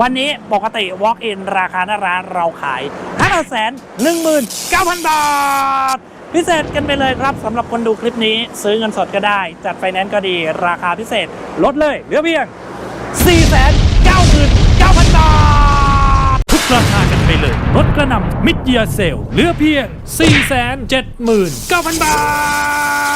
วันนี้ปกติ Walk in ราคาหน้าร้านเราขาย 5 1 1 9 0 0 0 บาท พิเศษกันไปเลยครับสำหรับคนดูคลิปนี้ซื้อเงินสดก็ได้ จัดไฟแนนซ์ก็ดีราคาพิเศษ ลดเลยเหลือเพียง 499,000 บาท ทุกราคากันไปเลยลดกระหน่ำมิดเยียเซลเหลือเพียง 479,000 บาท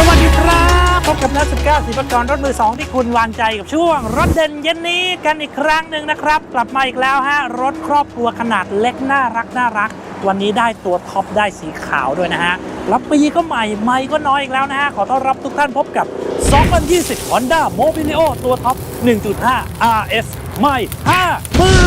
สวัสดีครับพบกับนักสิบเก้าสีประกรรถมือสองที่คุณวางใจกับช่วง รถเด่นเย็นนี้กันอีกครั้งหนึ่งนะครับ กลับมาอีกแล้วฮะรถครอบครัวขนาดเล็กน่ารักน่ารัก วันนี้ได้ตัวท็อปได้สีขาวด้วยนะฮะรับปีก็ใหม่ใหม่ก็น้อยอีกแล้วนะฮะขอต้อนรับทุกท่านพบกับ 2020 Honda Mobilio ตัวท็อป 1.5 RS ใหม่5มื่น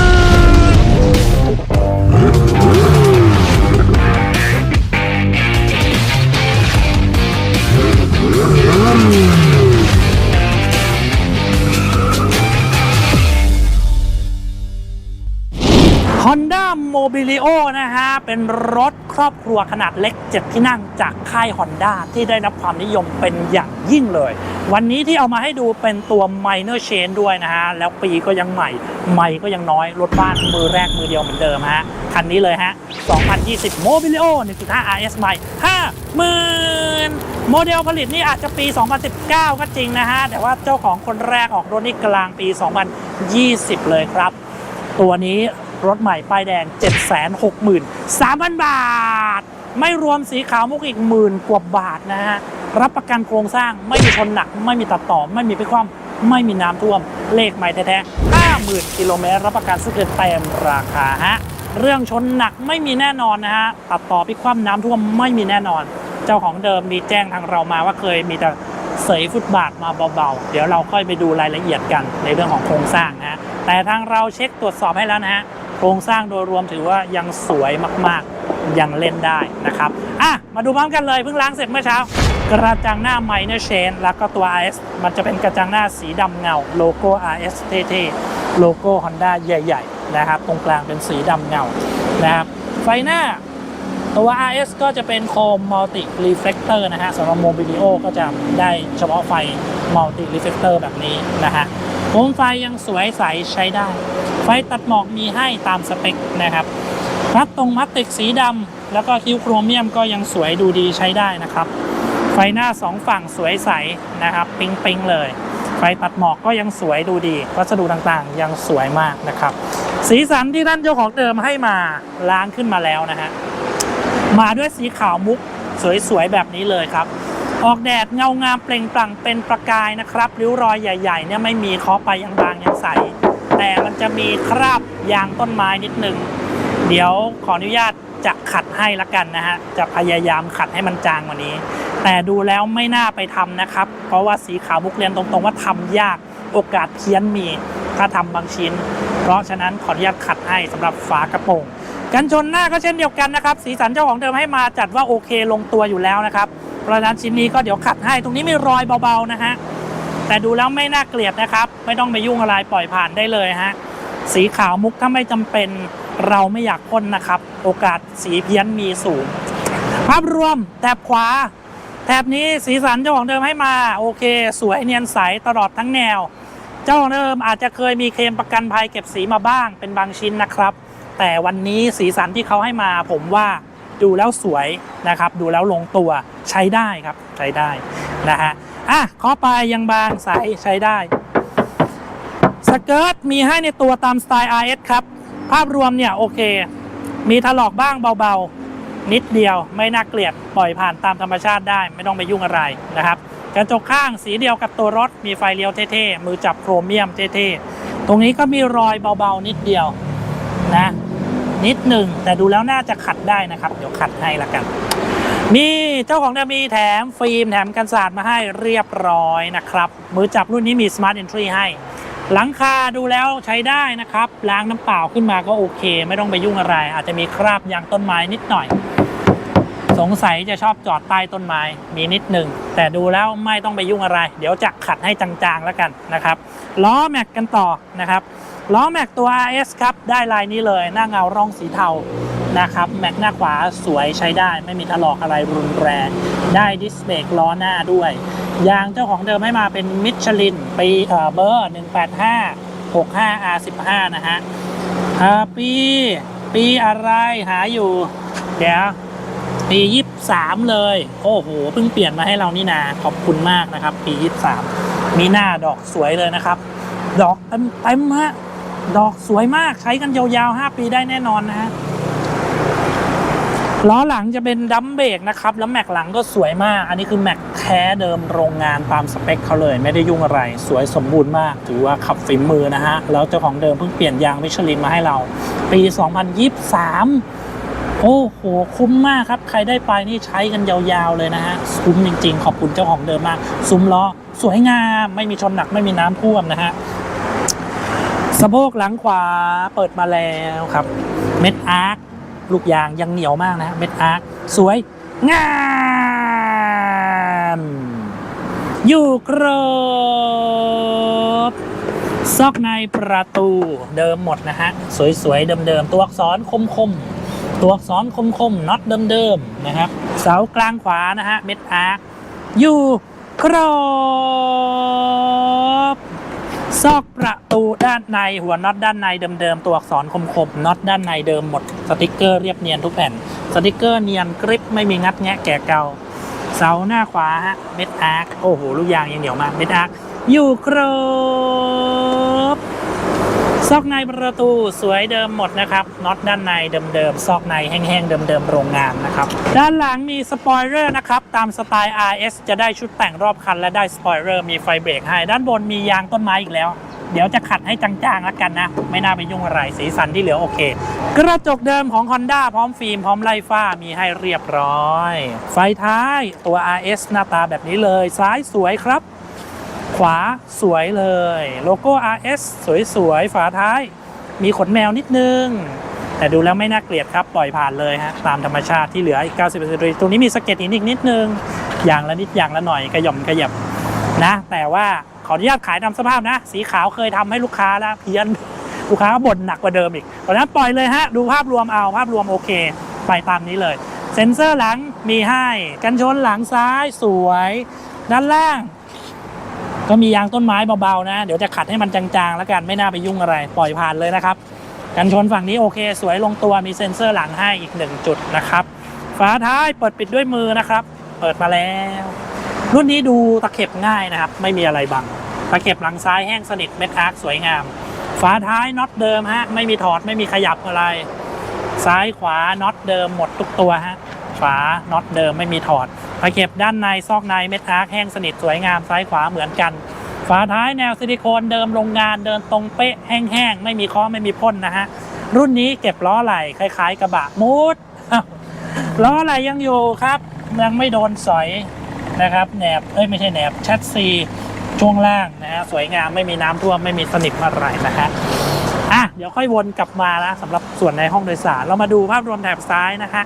Honda Mobilio นะฮะ เป็นรถครอบครัวขนาดเล็ก 7 ที่นั่งจากค่าย Honda ที่ได้รับความนิยมเป็นอย่างยิ่งเลย วันนี้ที่เอามาให้ดูเป็นตัว Minor Change ด้วยนะฮะ แล้วปีก็ยังใหม่ ใหม่ก็ยังน้อย รถบ้านมือแรกมือเดียวเหมือนเดิมฮะ คันนี้เลยฮะ 2020 Mobilio 1.5 RS ใหม่ 50,000 โมเดลผลิตนี่อาจจะปี 2019 ก็จริงนะฮะ แต่ว่าเจ้าของคนแรกออกรถนี่กลางปี 2020 เลยครับ ตัวนี้รถใหม่ป้ายแดง 763,000 บาท ไม่รวมสีขาวมุกอีกหมื่นกว่าบาทนะฮะ รับประกันโครงสร้างไม่มีชนหนัก ไม่มีตัดต่อ ไม่มีพลิกคว่ำไม่มีน้ำท่วม เลขใหม่แท้ๆ50,000 กิโลเมตร รับประกันซึ่งคือเต็มราคาฮะ เรื่องชนหนักไม่มีแน่นอนนะฮะตัดต่อพิกคว่ำน้ำท่วมไม่มีแน่นอน เจ้าของเดิมมีแจ้งทางเรามาว่าเคยมีแต่เสยฟุตบาทมาเบาๆ เดี๋ยวเราค่อยไปดูรายละเอียดกันในเรื่องของโครงสร้างนะฮะแต่ทางเราเช็คตรวจสอบให้แล้วนะฮะโครงสร้างโดยรวมถือว่ายังสวยมากๆยังเล่นได้นะครับอะมาดูพร้อมกันเลยเพิ่งล้างเสร็จเมื่อเช้ากระจังหน้าไมเนอร์เชนแล้วก็ตัว RS มันจะเป็นกระจังหน้าสีดำเงาโลโก้ RS เท่ๆ โลโก้ Honda ใหญ่ ๆ นะครับ ตรงกลางเป็นสีดำเงานะครับ ไฟหน้าตัว RS ก็จะเป็นโคมมัลติรีเฟล c เตอร์นะฮะสำหรับโมบิลิโอก็จะได้เฉพาะไฟมัลติรีเฟล c เตอร์แบบนี้นะฮะโคมไฟยังสวยใสใช้ได้ ไฟตัดหมอกมีให้ตามสเปคนะครับมัดตรงมัดติกสีดำแล้วก็คิ้วโครเมียมก็ยังสวยดูดีใช้ได้นะครับ ไฟหน้าสองฝั่งสวยใสนะครับ ปิงปิงๆเลย ไฟตัดหมอกก็ยังสวยดูดีวัสดุต่างๆ ยังสวยมากนะครับ สีสันที่ท่านเจ้าของเดิมให้มาล้างขึ้นมาแล้วนะฮะมาด้วยสีขาวมุกสวยๆแบบนี้เลยครับ ออกแดดเงางามเปล่งปลั่งเป็นประกายนะครับริ้วรอยใหญ่ๆเนี่ยไม่มีเคาะไปยังบางยังใส แต่มันจะมีคราบยางต้นไม้นิดนึง เดี๋ยวขออนุญาต จะขัดให้ละกันนะฮะจะพยายามขัดให้มันจางกว่านี้ แต่ดูแล้วไม่น่าไปทำนะครับ เพราะว่าสีขาวมุกเรียนตรงๆว่าทำยากโอกาสเพี้ยนมี ถ้าทำบางชิ้น เพราะฉะนั้นขออนุญาตขัดให้สำหรับฝากระโปรงกันชนหน้าก็เช่นเดียวกันนะครับ สีสันเจ้าของเดิมให้มาจัดว่าโอเคลงตัวอยู่แล้วนะครับเพราะฉะนั้นชิ้นนี้ก็เดี๋ยวขัดให้ตรงนี้มีรอยเบาๆนะฮะแต่ดูแล้วไม่น่าเกลียดนะครับ ไม่ต้องไปยุ่งอะไรปล่อยผ่านได้เลยฮะสีขาวมุกถ้าไม่จำเป็น เราไม่อยากพ่นนะครับ โอกาสสีเพี้ยนมีสูง ภาพรวมแถบขวา แถบนี้สีสันเจ้าของเดิมให้มา โอเค สวยเนียนใสตลอดทั้งแนว เจ้าของเดิมอาจจะเคยมีเคลมประกันภัยเก็บสีมาบ้างเป็นบางชิ้นนะครับ แต่วันนี้สีสันที่เขาให้มา ผมว่าดูแล้วสวยนะครับ ดูแล้วลงตัวใช้ได้ครับใช้ได้นะฮะอะข้อปลายยังบางใสใช้ได้สเกิร์ตมีให้ในตัวตามสไตล์ RS ครับ ภาพรวมเนี่ยโอเค มีถลอกบ้างเบาๆ นิดเดียวไม่น่าเกลียดปล่อยผ่านตามธรรมชาติได้ไม่ต้องไปยุ่งอะไรนะครับกระจกข้างสีเดียวกับตัวรถมีไฟเลี้ยวเท่ๆมือจับโครเมียมเท่ๆตรงนี้ก็มีรอยเบาๆ นิดเดียวนะนิดหนึ่งแต่ดูแล้วน่าจะขัดได้นะครับ เดี๋ยวขัดให้ละกัน มีเจ้าของเดิมมีแถมฟิล์มแถมกันสาดมาให้เรียบร้อยนะครับ มือจับรุ่นนี้มี Smart Entry ให้ หลังคาดูแล้วใช้ได้นะครับ ล้างน้ำเปล่าขึ้นมาก็โอเค ไม่ต้องไปยุ่งอะไร อาจจะมีคราบยางต้นไม้นิดหน่อยสสงสัยจะชอบจอดใต้ต้นไม้มีนิดหนึ่ง แต่ดูแล้วไม่ต้องไปยุ่งอะไร เดี๋ยวจะขัดให้จางๆแล้วกันนะครับล้อแม็กกันต่อนะครับล้อแม็กตัว RS ครับ ได้ลายนี้เลยหน้าเงาร่องสีเทา นะครับ แม็กหน้าขวาสวยใช้ได้ ไม่มีถลอกอะไรรุนแรง ได้ดิสเบรกล้อหน้าด้วย ยางเจ้าของเดิมให้มาเป็นมิชลินปีเอ่อเบอร์ 185 65 R15 นะฮะปี ปีอะไรหาอยู่ เดี๋ยวปี 23 เลย โอ้โห เพิ่งเปลี่ยนมาให้เรานี่นา ขอบคุณมากนะครับ ปี 23 มีหน้าดอกสวยเลยนะครับ ดอกเต็มเต็มฮะดอกสวยมากใช้กันยาวๆ 5 ปีได้แน่นอนนะฮะ ล้อหลังจะเป็นดัมเบรกนะครับ แล้วแม็กหลังก็สวยมาก อันนี้คือแม็กแท้เดิมโรงงานตามสเปคเขาเลย ไม่ได้ยุ่งอะไร สวยสมบูรณ์มาก ถือว่าขับฝีมือนะฮะ แล้วเจ้าของเดิมเพิ่งเปลี่ยนยางมิชลินมาให้เรา ปี 2023 โอ้โห คุ้มมากครับ ใครได้ไปนี่ใช้กันยาวๆเลยนะฮะ คุ้มจริงๆ ขอบคุณเจ้าของเดิมมาก ซุ้มล้อสวยงาม ไม่มีชนหนัก ไม่มีน้ำท่วมนะฮะสะโพกหลังขวาเปิดมาแล้วครับ เม็ดอาร์ค ลูกยางยังเหนียวมากนะเม็ดอาร์คสวยงามอยู่ครบซอกในประตูเดิมหมดนะฮะ สวยๆเดิมๆตัวอักษรคมๆ ตัวอักษรคมๆน็อตเดิมๆนะครับ เสากลางขวานะฮะเม็ดอาร์คอยู่ครบ ซอกประตูด้านในหัวน็อตด้านในเดิมๆตัวอักษรคมๆน็อตด้านในเดิมหมดสติกเกอร์เรียบเนียนทุกแผ่น สติกเกอร์เนียนกริปไม่มีงัดแงะแก่เก่าเสาหน้าขวาฮะเม็ดอาร์คโอ้โหลูกยางยังเหนียวมากเม็ดอาร์คอยู่ครบ ซอกในประตูสวยเดิมหมดนะครับน็อตด้านในเดิมๆซอกในแห้งๆเดิมๆโรงงานนะครับด้านหลังมีสปอยเลอร์นะครับตามสไตล์ RS จะได้ชุดแต่งรอบคันและได้สปอยเลอร์มีไฟเบรกให้ด้านบนมียางต้นไม้อีกแล้วเดี๋ยวจะขัดให้จางๆแล้วกันนะ ไม่น่าไปยุ่งอะไรสีสันที่เหลือโอเค กระจกเดิมของ Honda พร้อมฟิล์มพร้อมไล่ฟ้ามีให้เรียบร้อย ไฟท้ายตัว RS หน้าตาแบบนี้เลย ซ้ายสวยครับ ขวาสวยเลย โลโก้ RS สวยๆ ฝาท้าย มีขนแมวนิดนึง แต่ดูแล้วไม่น่าเกลียดครับ ปล่อยผ่านเลยฮะ ตามธรรมชาติที่เหลืออีก 90%ตรงนี้มีสะเก็ตหินอีกนิดนึง อย่างละนิดอย่างละหน่อยกระย่อมกระยับนะ แต่ว่าขออนุญาตขายตามสภาพนะ สีขาวเคยทำให้ลูกค้าแล้วเพี้ยนลูกค้าก็บ่นหนักกว่าเดิมอีกเพราะนั้นปล่อยเลยฮะ ดูภาพรวมเอาภาพรวมโอเค ไปตามนี้เลย เซ็นเซอร์หลังมีให้ กันชนหลังซ้ายสวย ด้านล่าง ก็มียางต้นไม้เบาๆนะ เดี๋ยวจะขัดให้มันจางๆ แล้วกันไม่น่าไปยุ่งอะไร ปล่อยผ่านเลยนะครับ กันชนฝั่งนี้โอเค สวยลงตัวมีเซ็นเซอร์หลังให้อีกหนึ่งจุดนะครับฝาท้ายเปิดปิดด้วยมือนะครับ เปิดมาแล้ว รุ่นนี้ดูตะเข็บง่ายนะครับ ไม่มีอะไรบังตะเข็บหลังซ้ายแห้งสนิทเม็ดอาร์คสวยงาม ฝาท้ายน็อตเดิมฮะไม่มีถอดไม่มีขยับอะไร ซ้ายขวาน็อตเดิมหมดทุกตัวฮะฝาน็อตเดิมไม่มีถอด ตะเข็บด้านในซอกในเม็ดอาร์คแห้งสนิทสวยงามซ้ายขวาเหมือนกัน ฝาท้ายแนวซิลิโคนเดิมโรงงานเดินตรงเป๊ะแห้งๆไม่มีข้อไม่มีพ่นนะฮะรุ่นนี้เก็บล้อไหล่คล้ายๆกระบะมูดล้อไหล่ยังอยู่ครับยังไม่โดนสอยนะครับแหนบเอ้ยไม่ใช่แหนบแชทซีช่วงล่างนะฮะสวยงามไม่มีน้ำท่วมไม่มีสนิมอะไรนะฮะอะเดี๋ยวค่อยวนกลับมานะสำหรับส่วนในห้องโดยสารเรามาดูภาพรวมแถบซ้ายนะฮะ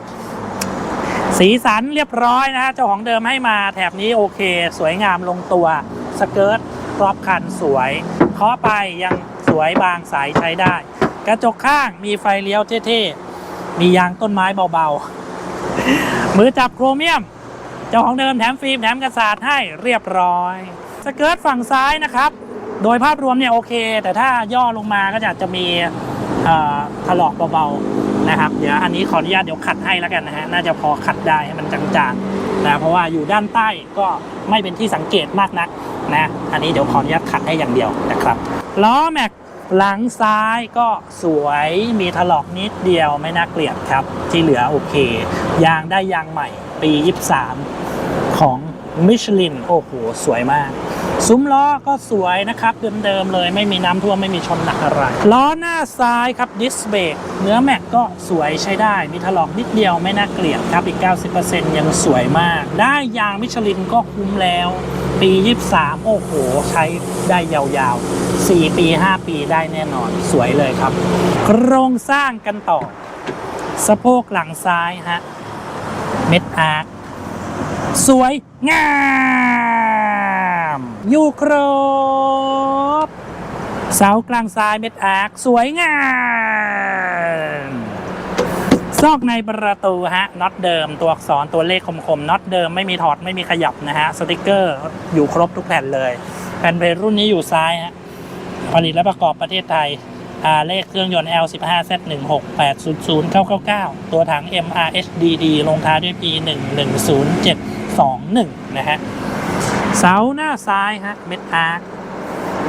สีสันเรียบร้อยนะฮะเจ้าของเดิมให้มาแถบนี้โอเค สวยงามลงตัวสเกิร์ตรอบคันสวยเคาะไปยังสวยบางสายใช้ได้ กระจกข้างมีไฟเลี้ยวเท่ๆ มียางต้นไม้เบาๆ มือจับโครเมียม เจ้าของเดิมแถมฟิล์มแถมกระสาดให้เรียบร้อย สเกิร์ตฝั่งซ้ายนะครับ โดยภาพรวมเนี่ยโอเค แต่ถ้าย่อลงมาก็จะจะมีเอ่อถลอกเบาๆ นะครับ เดี๋ยวอันนี้ขออนุญาตเดี๋ยวขัดให้แล้วกันนะฮะ น่าจะพอขัดได้ให้มันจางๆนะ เพราะว่าอยู่ด้านใต้ก็ไม่เป็นที่สังเกตมากนักนะ อันนี้เดี๋ยวขออนุญาตขัดให้อย่างเดียวนะครับล้อแม็กหลังซ้ายก็สวยมีถลอกนิดเดียวไม่น่าเกลียดครับ ที่เหลือโอเค ยางได้ยางใหม่ปี 23 ของมิชลิน โอ้โห สวยมาก ซุ้มล้อก็สวยนะครับ เดิมๆเลยไม่มีน้ำท่วมไม่มีชนหนักอะไร ล้อหน้าซ้ายครับดิสเบรกเนื้อแม็กก็สวยใช้ได้ มีถลอกนิดเดียวไม่น่าเกลียดครับอีก 90%ยังสวยมาก ได้ยางมิชลินก็คุ้มแล้ว ปี 23 โอ้โห ใช้ได้ยาวๆ 4 ปี 5 ปีได้แน่นอนสวยเลยครับ โครงสร้างกันต่อ สะโพกหลังซ้ายฮะเม็ดอาร์สวยงาม อยู่ครบ เสากลางซ้ายเม็ดอาร์คสวยงามซอกในประตูฮะน็อตเดิมตัวอักษรตัวเลขคมๆน็อตเดิมไม่มีถอดไม่มีขยับนะฮะสติกเกอร์อยู่ครบทุกแผ่นเลย แผ่นเพลรุ่นนี้อยู่ซ้ายฮะผลิตและประกอบประเทศไทยเลขเครื่องยนต์ L15Z16800999 ตัวถัง MRHDD ลงท้ายด้วย P11071 นะฮะ เสาหน้าซ้ายฮะเม็ดอาร์ค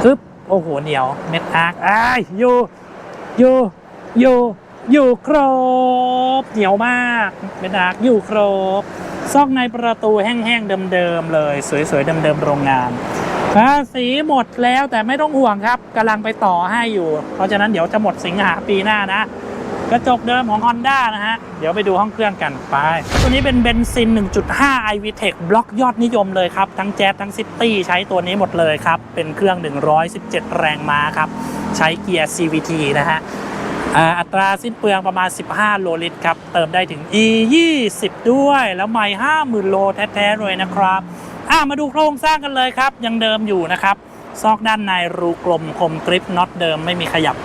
ปึ๊บโอ้โหเหนียวเม็ดอาร์คอ้ายอยู่อยู่อยู่อยู่ครบ เหนียวมากเม็ดอาร์คอยู่ครบ ซอกในประตูแห้งๆเดิมๆเลย สวยๆเดิมๆโรงงานภาษีหมดแล้วแต่ไม่ต้องห่วงครับกำลังไปต่อให้อยู่ เพราะฉะนั้นเดี๋ยวจะหมดสิงหาปีหน้านะ กระจกเดิมของ Honda นะฮะ เดี๋ยวไปดูห้องเครื่องกันไป ตัวนี้เป็นเบนซิน 1.5 iVTEC บล็อกยอดนิยมเลยครับ ทั้งแจ๊สทั้งซิตี้ใช้ตัวนี้หมดเลยครับ เป็นเครื่อง 117 แรงม้าครับ ใช้เกียร์ CVT นะฮะอ่าอัตราสิ้นเปลืองประมาณ 15 โลลิตรครับ เติมได้ถึง E 20ด้วย แล้วไม่50,000 โลแท้ๆเลยนะครับอ่ามาดูโครงสร้างกันเลยครับ ยังเดิมอยู่นะครับ ซอกด้านในรูกลมคมกริปน็อตเดิมไม่มีขยับ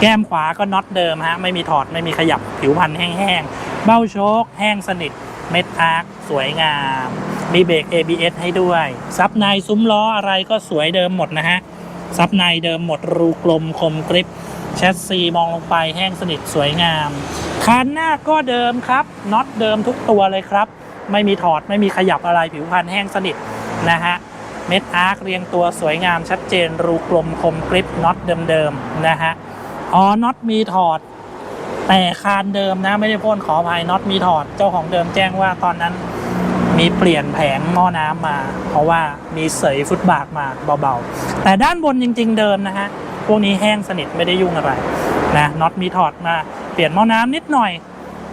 แก้มขวาก็น็อตเดิมฮะ ไม่มีถอดไม่มีขยับผิวพันธุ์แห้งๆ เบ้าโชคแห้งสนิท เม็ดอาร์คสวยงาม มีเบรก ABS ให้ด้วย ซับในซุ้มล้ออะไรก็สวยเดิมหมดนะฮะ ซับในเดิมหมดรูกลมคมกริปแชสซีมองลงไปแห้งสนิทสวยงามคันหน้าก็เดิมครับน็อตเดิมทุกตัวเลยครับ ไม่มีถอดไม่มีขยับอะไรผิวพรรณแห้งสนิทนะฮะเม็ดอาร์คเรียงตัวสวยงามชัดเจนรูกลมคมกริปน็อตเดิมๆนะฮะ อ๋อน็อตมีถอด แต่คานเดิมนะไม่ได้พ่นขออภัยน็อตมีถอดเจ้าของเดิมแจ้งว่าตอนนั้น มีเปลี่ยนแผงหม้อน้ำมา เพราะว่ามีเสยฟุตบาทมาเบาๆ แต่ด้านบนจริง ๆ เดิมนะฮะพวกนี้แห้งสนิทไม่ได้ยุ่งอะไรนะน็อตมีถอดมาเปลี่ยนหม้อน้ำนิดหน่อย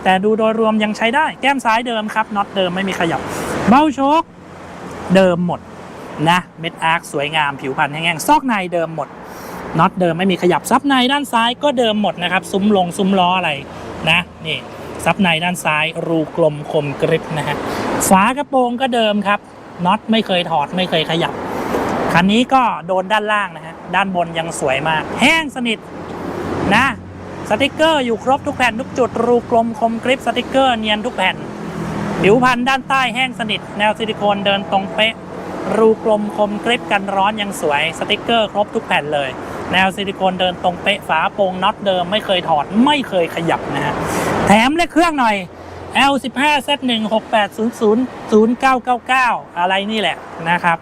แต่ดูโดยรวมยังใช้ได้แก้มซ้ายเดิมครับน็อตเดิมไม่มีขยับ เบ้าโชคเดิมหมดนะเม็ดอาร์คสวยงามผิวพรรณแห้งๆซอกในเดิมหมด น็อตเดิมไม่มีขยับซับในด้านซ้ายก็เดิมหมดนะครับ ซุ้มลงซุ้มล้ออะไรนะนี่ซับในด้านซ้ายรูกลมคมกริบนะฮะฝากระโปรงก็เดิมครับน็อตไม่เคยถอดไม่เคยขยับคันนี้ก็โดนด้านล่างนะฮะด้านบนยังสวยมาก แห้งสนิทนะสติกเกอร์อยู่ครบทุกแผ่นทุกจุดรูกลมคมกริปสติกเกอร์เนียนทุกแผ่นผิวพันธุ์ด้านใต้แห้งสนิท แนวซิลิโคนเดินตรงเป๊ะ รูกลมคมกริปกันร้อนยังสวยสติกเกอร์ครบทุกแผ่นเลย แนวซิลิโคนเดินตรงเป๊ะฝาโปรงน็อตเดิมไม่เคยถอดไม่เคยขยับนะฮะแถมเลขเครื่องหน่อย L15Z168009999 อะไรนี่แหละนะครับ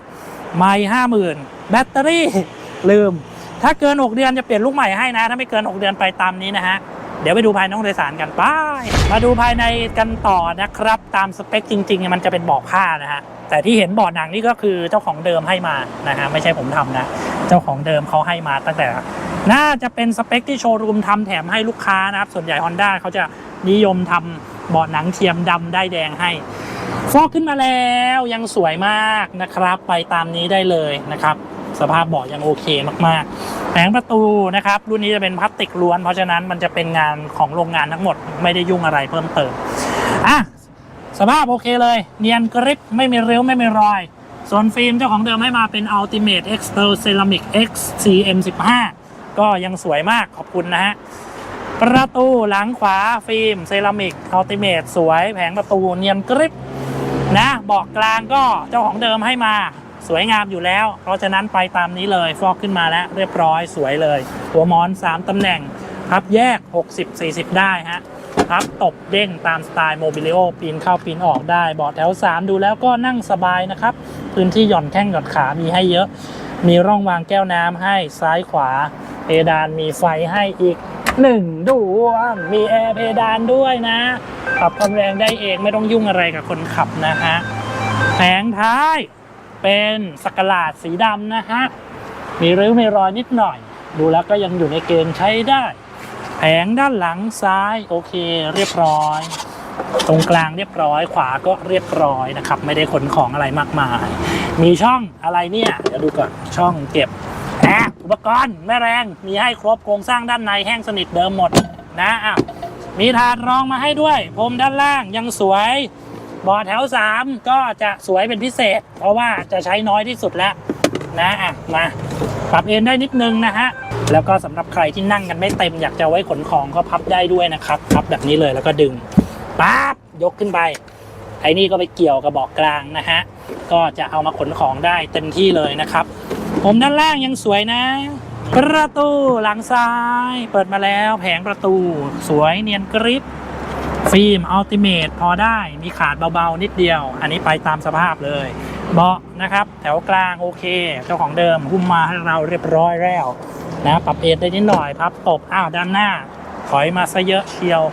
ไม่ห้าหมื่นแบตเตอรี่ลืม ถ้าเกิน 6 เดือนจะเปลี่ยนลูกใหม่ให้นะ ถ้าไม่เกิน 6 เดือนไปตามนี้นะฮะ เดี๋ยวไปดูภายในห้องโดยสารกันไปมาดูภายในกันต่อนะครับ ตามสเปคจริงๆ มันจะเป็นเบาะผ้านะฮะแต่ที่เห็นเบาะหนังนี่ก็คือเจ้าของเดิมให้มานะฮะไม่ใช่ผมทำนะ เจ้าของเดิมเขาให้มาตั้งแต่ น่าจะเป็นสเปคที่โชว์รูมทำแถมให้ลูกค้านะครับส่วนใหญ่ Honda เขาจะนิยมทำเบาะหนังเทียมดำได้แดงให้ฟอกขึ้นมาแล้วยังสวยมากนะครับ ไปตามนี้ได้เลยนะครับ สภาพเบาะยังโอเคมากๆแผงประตูนะครับ รุ่นนี้จะเป็นพลาสติกล้วน เพราะฉะนั้นมันจะเป็นงานของโรงงานทั้งหมด ไม่ได้ยุ่งอะไรเพิ่มเติมอะสภาพโอเคเลย เนียนกริบไม่มีริ้วไม่มีรอย ส่วนฟิล์มเจ้าของเดิมให้มาเป็น Ultimate X p e r Ceramic X CM15 ก็ยังสวยมากขอบคุณนะฮะประตูหลังขวาฟิล์มเซรามิกอัลติเมทสวยแผงประตูเนียนกริบนะเบาะกลางก็เจ้าของเดิมให้มา สวยงามอยู่แล้ว เพราะฉะนั้นไปตามนี้เลยฟอกขึ้นมาแล้วเรียบร้อยสวยเลย หัวมอน 3 ตำแหน่งพับแยก 60-40 ได้ฮะพับตบเด้งตามสไตล์โมบิลิโอปีนเข้าปีนออกได้เบาะแถว 3 ดูแล้วก็นั่งสบายนะครับ พื้นที่หย่อนแข้งหย่อนขามีให้เยอะ มีร่องวางแก้วน้ำให้ซ้ายขวา เพดานมีไฟให้อีกหนึ่งดวงมีแอร์เพดานด้วยนะปรับความแรงได้เองไม่ต้องยุ่งอะไรกับคนขับนะฮะแผงท้าย เป็นสกลาดสีดำนะฮะ มีริ้วมีรอยนิดหน่อย ดูแล้วก็ยังอยู่ในเกณฑ์ใช้ได้ แผงด้านหลังซ้ายโอเคเรียบร้อย ตรงกลางเรียบร้อย ขวาก็เรียบร้อยนะครับ ไม่ได้ขนของอะไรมากมาย มีช่องอะไรเนี่ย เดี๋ยวดูก่อน ช่องเก็บแอบอุปกรณ์แม่แรงมีให้ครบโครงสร้างด้านในแห้งสนิทเดิมหมดนะอะมีถาดรองมาให้ด้วยพรมด้านล่างยังสวย บาะแถว 3 ก็จะสวยเป็นพิเศษ เพราะว่าจะใช้น้อยที่สุดแล้วนะอะมาปรับเอนได้นิดนึงนะฮะแล้วก็สำหรับใครที่นั่งกันไม่เต็มอยากจะไว้ขนของก็พับได้ด้วยนะครับพับแบบนี้เลยแล้วก็ดึงปั๊บยกขึ้นไปไอ้นี่ก็ไปเกี่ยวกับเบาะกลางนะฮะก็จะเอามาขนของได้เต็มที่เลยนะครับ ผมด้านล่างยังสวยนะ ประตูหลังซ้าย เปิดมาแล้วแผงประตู สวยเนียนกริบ ฟิล์มอัลติเมทพอได้มีขาดเบาๆ นิดเดียว อันนี้ไปตามสภาพเลย เบาะนะครับ แถวกลางโอเค เจ้าของเดิมหุ้มมาให้เราเรียบร้อยแล้วนะปรับเอนได้นิดหน่อยพับตบอ้าวด้านหน้า ถอยมาซะเยอะเชียว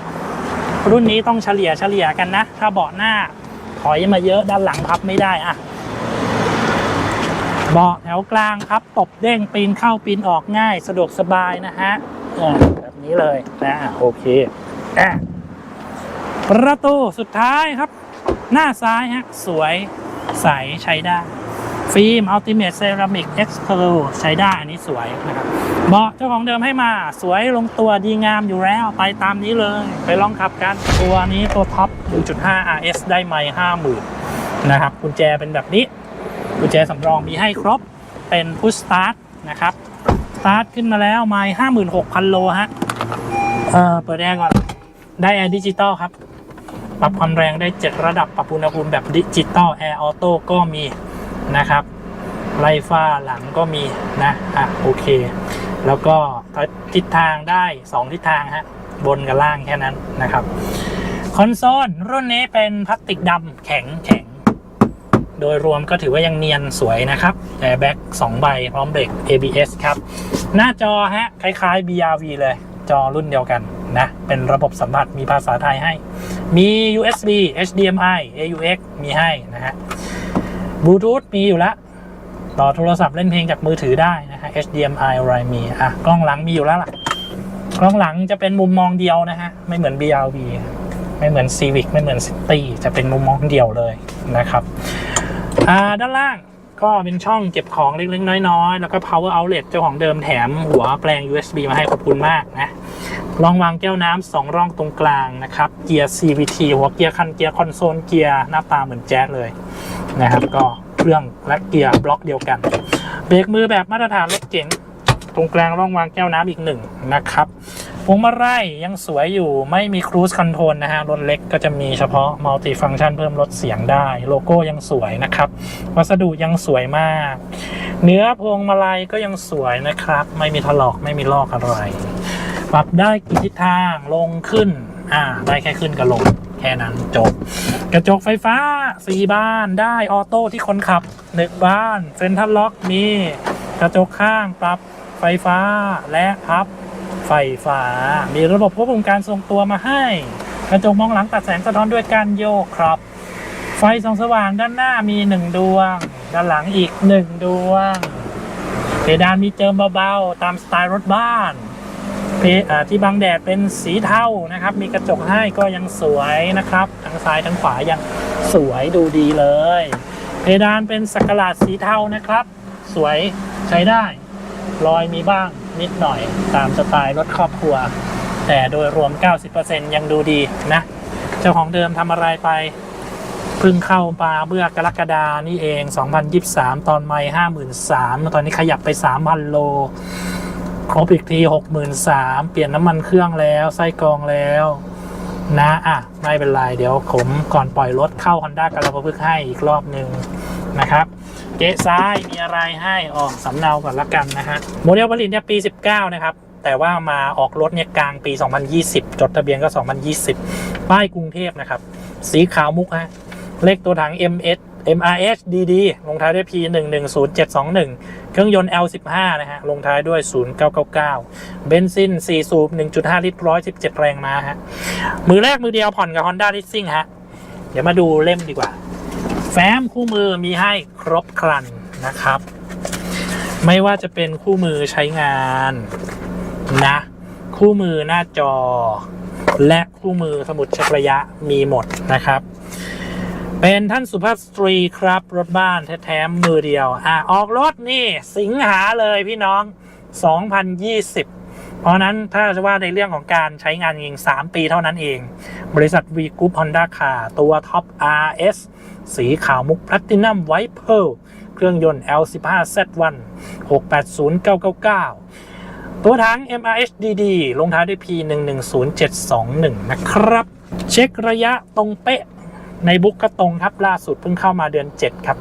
รุ่นนี้ต้องเฉลี่ยเฉลี่ยกันนะ ถ้าเบาะหน้า ถอยมาเยอะด้านหลังพับไม่ได้อะเบาะแถวกลางครับตบเด้งปีนเข้าปีนออกง่ายสะดวกสบายนะฮะแบบนี้เลยนะโอเคอะ ประตูสุดท้ายครับ หน้าซ้ายฮะ สวยใสใช้ได้ ฟิล์มอัลติเม e เซรามิกเอ็กซ์เพลใช้ได้อันนี้สวยนะครับเบาะเจ้าของเดิมให้มาสวยลงตัวดีงามอยู่แล้วไปตามนี้เลย ไปลองขับกัน ตัวนี้ตัวท็อป 1.5 RS ได้ไมค์50,000นะครับกุญแจเป็นแบบนี้กุญแจสำรองมีให้ครบเป็นพุชสตาร์ทนะครับสตาร์ทขึ้นมาแล้วไมค์56,000 โลฮะเออเปิดแอร์ก่อนได้แอร์ดิจิตอลครับ ปรับความแรงได้ 7 ระดับปรับอุณหภูมิแบบดิจิตอลแอร์ออโต้ก็มีนะครับไล่ฟ้าหลังก็มีนะอะโอเค แล้วก็ทิศทางได้ 2 ทิศทางฮะบนกับล่างแค่นั้นนะครับ คอนโซลรุ่นนี้เป็นพลาสติกดำแข็งแข็ง โดยรวมก็ถือว่ายังเนียนสวยนะครับแอร์แบ็ก2ใบพร้อมเบรก ABS ครับ หน้าจอฮะคล้ายๆ BRV เลย จอรุ่นเดียวกัน นะ เป็นระบบสัมผัสมีภาษาไทยให้ มี USB HDMI AUX มีให้นะฮะบลูทูธมีอยู่แล้วต่อโทรศัพท์เล่นเพลงจากมือถือได้นะฮะ HDMI อะไรมีอะกล้องหลังมีอยู่แล้วล่ะ กล้องหลังจะเป็นมุมมองเดียวนะฮะ ไม่เหมือน BRV ไม่เหมือน Civic ไม่เหมือน City จะเป็นมุมมองเดียวเลยนะครับอ่าด้านล่างก็เป็นช่องเก็บของเล็กๆน้อยๆ แล้วก็ power outlet เจ้าของเดิมแถมหัวแปลง USB มาให้ขอบคุณมากนะ รองวางแก้วน้ำสองร่องตรงกลางนะครับ เกียร์ CVT หัวเกียร์คันเกียร์คอนโซลเกียร์หน้าตาเหมือนแจ๊สเลยนะครับ ก็เครื่องและเกียร์บล็อกเดียวกัน เบรกมือแบบมาตรฐานรถเก๋งตรงกลางร่องวางแก้วน้ำอีกหนึ่งนะครับพวงมาลัยยังสวยอยู่ไม่มีครู i คอนโทรลนะฮะรถเล็กก็จะมีเฉพาะมัลติฟัง c t ชันเพิ่มลดเสียงได้ โลโก้ยังสวยนะครับ วัสดุยังสวยมาก เนื้อพวงมาลัยก็ยังสวยนะครับ ไม่มีถลอกไม่มีลอกอะไร ปรับได้กี่ทิศทางลงขึ้น อ่า ได้แค่ขึ้นกับลง แค่นั้นจบ กระจกไฟฟ้าสี่บานได้ออโต้ที่คนขับหนึ่งบ้านเซ็นทรัลล็อกมีกระจกข้างปรับไฟฟ้าและพับไฟฟ้า มีระบบควบคุมการทรงตัวมาให้ กระจกมองหลังตัดแสงสะท้อนด้วยการโยกครับ ไฟส่องสว่างด้านหน้ามีหนึ่งดวง ด้านหลังอีกหนึ่งดวงเพดานมีเจิมเบาๆ ตามสไตล์รถบ้าน ที่บังแดดเป็นสีเทานะครับ มีกระจกให้ก็ยังสวยนะครับ ทั้งซ้ายทั้งขวายังสวยดูดีเลย เพดานเป็นสักหลาดสีเทานะครับ สวยใช้ได้ รอยมีบ้างนิดหน่อยตามสไตล์รถครอบครัว แต่โดยรวม 90%ยังดูดีนะ เจ้าของเดิมทำอะไรไปเพิ่งเข้ามาเมื่อกรกฎานี่เอง 2023 ตอนไม่53,000ตอนนี้ขยับไป 3,000 โล ครบอีกที63,000เปลี่ยนน้ำมันเครื่องแล้ว ไส้กรองแล้วนะอะไม่เป็นไร เดี๋ยวผมก่อนปล่อยรถเข้า Honda กันเราพึกให้อีกรอบหนึ่งนะครับ เกซ้ายมีอะไรให้ออกสำเนาก่อนละกันนะฮะโมเดลผลิตเนี่ยปี 19 นะครับ แต่ว่ามาออกรถเนี่ยกลางปี 2020 จดทะเบียนก็ 2020 ป้ายกรุงเทพนะครับ สีขาวมุกฮะเลขตัวถัง MS MRH DD ลงท้ายด้วย P 1 1 0 7 2 1 เครื่องยนต์ L15 นะฮะ ลงท้ายด้วย 0999 เบนซิน 4 สูบ 1.5 ลิตร 117 แรงม้าฮะ มือแรกมือเดียวผ่อนกับ Honda Leasing ฮะ เดี๋ยวมาดูเล่มดีกว่า แฟ้มคู่มือมีให้ครบครันนะครับ ไม่ว่าจะเป็นคู่มือใช้งานนะ คู่มือหน้าจอ และคู่มือสมุดช็คระยะมีหมดนะครับ เป็นท่านสุภาพสตรีครับ รถบ้านแท้ๆมือเดียว อะ ออกรถนี่สิงหาเลยพี่น้อง 2020 เพราะนั้นถ้าจะว่าในเรื่องของการใช้งานจริง3 ปีเท่านั้นเอง บริษัท V Group Honda Car ตัว Top RS สีขาวมุก Platinum White Pearl เครื่องยนต์ L15Z1 680999 ตัวถัง MRHDD ลงท้ายด้วย P110721 นะครับ เช็คระยะตรงเป๊ะ ในบุ๊กก็ตรงครับล่าสุดเพิ่งเข้ามาเดือน 7 ครับ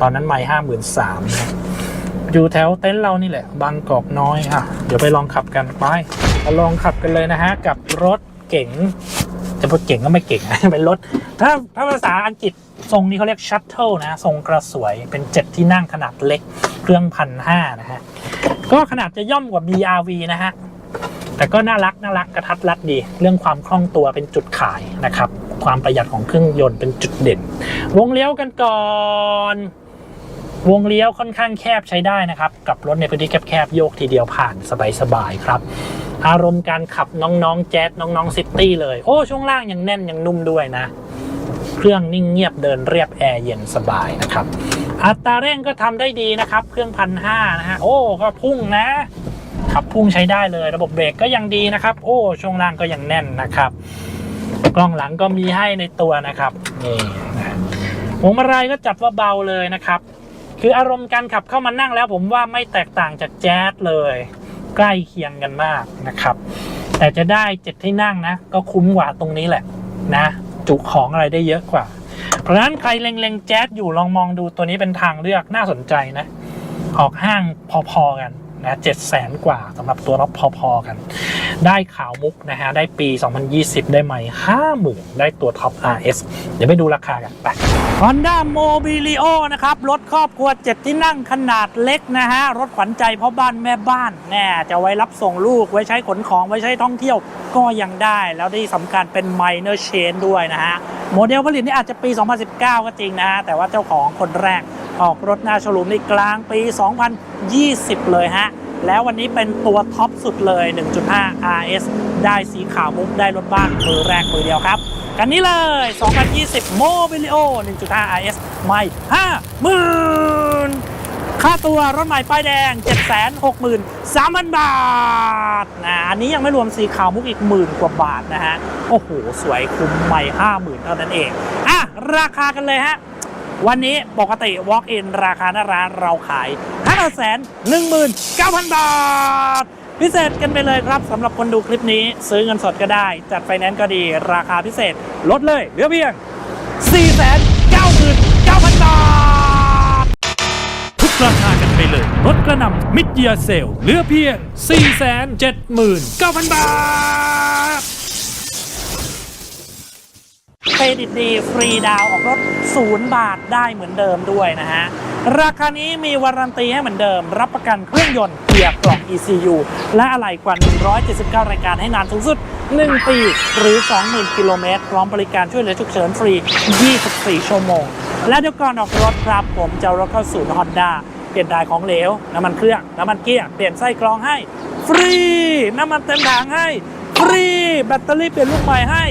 ตอนนั้นไม่ห้าหมื่นสามอยู่แถวเต็นท์เรานี่แหละ บางกอกน้อยอะเดี๋ยวไปลองขับกันไปมาลองขับกันเลยนะฮะ กับรถเก๋งจะพูดเก่งก็ไม่เก่งเป็นรถ ถ้าถ้าภาษาอังกฤษทรงนี้เขาเรียกชัตเทิลนะ ทรงกระสวยเป็นเจ็ดที่นั่งขนาดเล็ก เครื่องพันห้านะฮะ ก็ขนาดจะย่อมกว่า BRV นะฮะ แต่ก็น่ารักน่ารักกระทัดรัดดี เรื่องความคล่องตัวเป็นจุดขายนะครับ ความประหยัดของเครื่องยนต์เป็นจุดเด่น วงเลี้ยวกันก่อน วงเลี้ยวค่อนข้างแคบใช้ได้นะครับ กับรถในพื้นที่แคบๆโยกทีเดียวผ่านสบายๆครับ อารมณ์การขับน้องๆแจ๊สน้องๆซิตี้เลย โอ้ช่วงล่างยังแน่นยังนุ่มด้วยนะ เครื่องนิ่งเงียบเดินเรียบแอร์เย็นสบายนะครับ อัตราเร่งก็ทำได้ดีนะครับ เครื่องพันห้านะฮะโอ้ก็พุ่งนะขับพุ่งใช้ได้เลย ระบบเบรกก็ยังดีนะครับ โอ้ช่วงล่างก็ยังแน่นนะครับ กล้องหลังก็มีให้ในตัวนะครับนี่นะพวงมาลัยก็จัดว่าเบาเลยนะครับ คืออารมณ์การขับเข้ามานั่งแล้ว ผมว่าไม่แตกต่างจากแจ๊สเลย ใกล้เคียงกันมากนะครับ แต่จะได้เจ็ดที่นั่งนะ ก็คุ้มกว่าตรงนี้แหละนะ จุของอะไรได้เยอะกว่า เพราะฉะนั้นใครเล็งๆแจ๊สอยู่ลองมองดูตัวนี้เป็นทางเลือกน่าสนใจนะ ออกห้างพอๆกัน นะเจ็ดแสนกว่าสำหรับตัวรถพอๆกัน ได้ข่าวมุกนะฮะ ได้ปี 2020 ได้ใหม่50,000ได้ตัวท็อป RS เดี๋ยวไปดูราคากันไป Honda Mobilio นะครับ รถครอบครัว7ที่นั่งขนาดเล็กนะฮะ รถขวัญใจพ่อบ้านแม่บ้านแน่จะไว้รับส่งลูกไว้ใช้ขนของไว้ใช้ท่องเที่ยวก็ยังได้ แล้วที่สำคัญเป็น minor chain ด้วยนะฮะ โมเดลผลิตนี่อาจจะปี 2019 ก็จริงนะฮะ แต่ว่าเจ้าของคนแรก ออกรถหน้าโชว์รูมในกลางปี 2020 เลยฮะ แล้ววันนี้เป็นตัวท็อปสุดเลย 1.5 RS ได้สีขาวมุกได้รถบ้านมือแรกมือเดียวครับกันนี้เลย 2020 Mobilio 1.5 RS ไม่5หมื่นค่าตัวรถใหม่ป้ายแดง 763,000 บาทนะอันนี้ยังไม่รวมสีขาวมุกอีกหมื่นกว่าบาทนะฮะ โอ้โห สวยคุ้มใหม่ 50,000 เท่านั้นเอง อะ ราคากันเลยฮะ วันนี้ปกติ Walk in ราคาหน้าร้านเราขาย 5 1 9 0 0 0 บาท พิเศษกันไปเลยครับสำหรับคนดูคลิปนี้ ซื้อเงินสดก็ได้ จัดไฟแนนซ์ก็ดี ราคาพิเศษ ลดเลยเหลือเพียง 499,000 บาท ทุกราคากันไปเลยรถกระหนำมิดเยียเซลเหลือเพียง 479,000 บาท เครดิตดีฟรีดาวออกรถศูนย์บาทได้เหมือนเดิมด้วยนะฮะ ราคานี้มีวารันตีให้เหมือนเดิม รับประกันเครื่องยนต์เกียร์กล่อง ECU และอะไหล่กว่า 179 รายการให้นานสูงสุด 1 ปีหรือ 20,000 กิโลเมตร พร้อมบริการช่วยเหลือฉุกเฉินฟรี 24 ชั่วโมง และเดี๋ยวก่อนออกรถครับ ผมจะรถเข้าศูนย์ฮอนด้าเปลี่ยนถ่ายของเหลว น้ำมันเครื่อง น้ำมันเกียร์เปลี่ยนไส้กรองให้ ฟรี น้ำมันเต็มถังให้ ฟรี แบตเตอรี่เปลี่ยนลูกใหม่ให้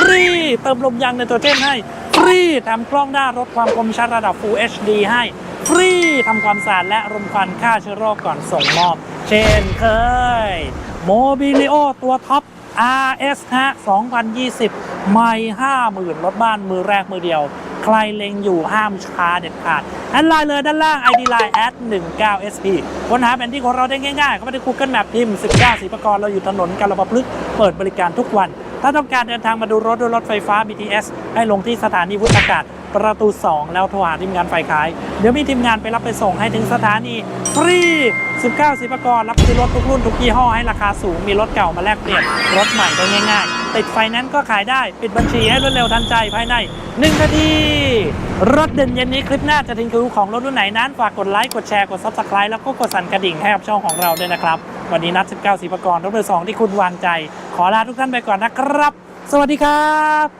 ฟรี เติมลมยางในตัวเจนให้ ฟรีแถมกล้องหน้ารถความคมชัดระดับ Full HD ให้ ฟรีทำความสะอาดและรมควันฆ่าเชื้อโรคก่อนส่งมอบ เช่นเคยโมบิลิโอตัวท็อป RS ฮะ 2020ไม่ 50,000 รถบ้านมือแรกมือเดียว ใครเล็งอยู่ห้ามช้าเด็ดขาดแอดไลน์เลยด้านล่าง ID Line 19 SP ค้นหาแผนที่ของเราได้ง่ายๆ เข้าไปใน Google Map พิมพ์ 19สีประกรเราอยู่ถนนกาลปพลึกษ์เปิดบริการทุกวัน ถ้าต้องการเดินทางมาดูรถด้วยรถไฟฟ้า BTS ให้ลงที่สถานีวุฒากาศประตู 2 แล้วโทรหาทีมงานฝ่ายขาย เดี๋ยวมีทีมงานไปรับไปส่งให้ถึงสถานีฟรี 19 สิบกรรับซื้อรถทุกรุ่นทุกยี่ห้อให้ราคาสูง มีรถเก่ามาแลกเปลี่ยน รถใหม่ได้ง่ายๆ ติดไฟแนนซ์ก็ขายได้ ปิดบัญชีให้รวดเร็วทันใจภายใน 1 นาทีรถเด่นเย็นนี้คลิปหน้าจะทิ้งคิวของรถรุ่นไหนนั้น ฝากกดไลค์ กดแชร์ กด Subscribe แล้วก็กดสั่นกระดิ่งให้กับช่องของเราด้วยนะครับ วันนี้นัด 19สิบกรรถเบอร์2ที่คุณวางใจ ขอลาทุกท่านไปก่อนนะครับ สวัสดีครับ